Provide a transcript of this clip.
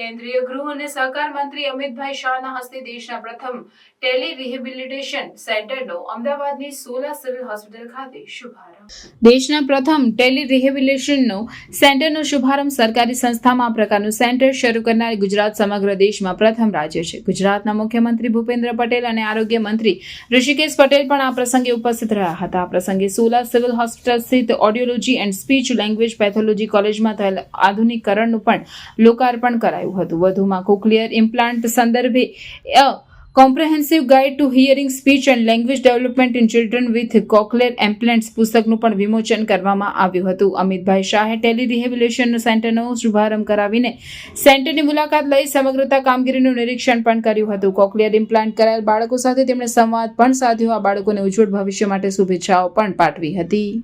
કેન્દ્રીય ગૃહ અને સહકાર મંત્રી અમિતભાઈ શાહના હસ્તે દેશના પ્રથમ ટેલી રિહેબિલિટેશન સેન્ટરનો અમદાવાદની સોલા સિવિલ હોસ્પિટલ ખાતે શુભારંભ. દેશના પ્રથમ ટેલી રિહેબિલિટેશનનો સેન્ટરનો શુભારંભ સરકારી સંસ્થામાં આ પ્રકારનું સેન્ટર શરૂ કરનાર ગુજરાત સમગ્ર દેશમાં પ્રથમ રાજ્ય છે. ગુજરાતના મુખ્યમંત્રી ભૂપેન્દ્ર પટેલ અને આરોગ્ય મંત્રી ઋષિકેશ પટેલ પણ આ પ્રસંગે ઉપસ્થિત રહ્યા હતા. આ પ્રસંગે સોલા સિવિલ હોસ્પિટલ સ્થિત audiology and speech language pathology કોલેજમાં થયેલ આધુનિકરણનું પણ લોકાર્પણ કરાયું. હતું. વધુમાં કોક્લિયર ઇમ્પ્લાન્ટ સંદર્ભે comprehensive guide to hearing speech and language development in children with cochlear implants પુસ્તકનું પણ વિમોચન કરવામાં આવ્યું હતું. અમિતભાઈ શાહે ટેલી રિહેબિલેશન સેન્ટરનો શુભારંભ કરાવીને સેન્ટરની મુલાકાત લઈ સમગ્રતા કામગીરીનું નિરીક્ષણ પણ કર્યું હતું. કોક્લિયર ઇમ્પ્લાન્ટ કરાયેલ બાળકો સાથે તેમણે સંવાદ પણ સાધ્યો. આ બાળકોને ઉજ્જવળ ભવિષ્ય માટે શુભેચ્છાઓ પણ પાઠવી હતી.